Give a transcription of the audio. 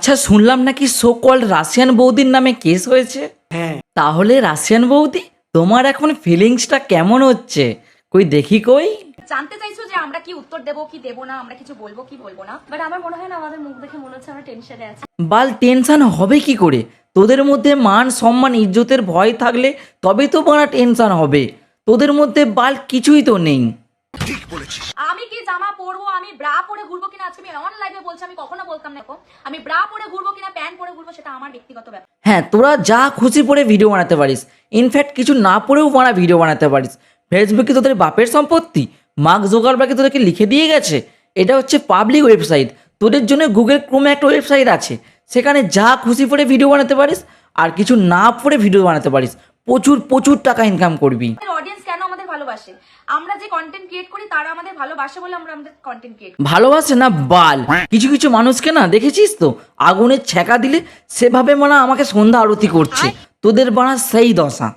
আচ্ছা শুনলাম নাকি সো কল্ড রাশিয়ান বৌদির নামে কেস হয়েছে? হ্যাঁ। তাহলে রাশিয়ান বৌদি তোমার এখন ফিলিংসটা কেমন হচ্ছে? কই দেখি কই। জানতে চাইছো যে আমরা কি উত্তর দেবো কি দেবো না আমরা কিছু বলব কি বলব না? বাট আমার মনে হয় না আমাদের মুখ দেখে মনে হচ্ছে আমরা টেনশনে আছি। বাল টেনশন হবে কি করে? তোদের মধ্যে মান সম্মান ইজ্জতের ভয় থাকলে তবে তো বাড়া টেনশন হবে। তোদের মধ্যে বাল কিছুই তো নেই। পরবো, আমি ব্রা পরে ঘুরবো কিনা আজকে আমি অন লাইভে বলছি, আমি কখনো বলতাম না আমি ব্রা পরে ঘুরবো কিনা প্যান্ট পরে ঘুরবো, সেটা আমার ব্যক্তিগত ব্যাপার। হ্যাঁ তোরা যা খুশি পরে ভিডিও বানাতে পারিস। ইনফ্যাক্ট কিছু না পরেও বানা ভিডিও বানাতে পারিস। ফেসবুকে তোদের বাপের সম্পত্তি? মার্ক জোগারবাকে তোদেরকে লিখে দিয়ে গেছে? এটা হচ্ছে পাবলিক ওয়েবসাইট তোদের জন্য গুগল ক্রোমে একটা ওয়েবসাইট আছে। সেখানে যা খুশি পরে ভিডিও বানাতে পারিস, আর কিছু না পড়ে ভিডিও বানাতে পারিস। প্রচুর প্রচুর টাকা ইনকাম করবি। ভালোবাসে। আমরা যে কন্টেন্ট ক্রিয়েট করি তারা আমাদের ভালোবাসে বলে আমরা আমাদের কন্টেন্ট ক্রিয়েট ভালোবাসে না বাল। কিছু কিছু মানুষকে না দেখেছিস তো? আগুনের ছ্যাঁকা দিলে সেভাবে মানে আমাকে সন্ধ্যা আরতি করছে। তোদের বাড়া সেই দশা।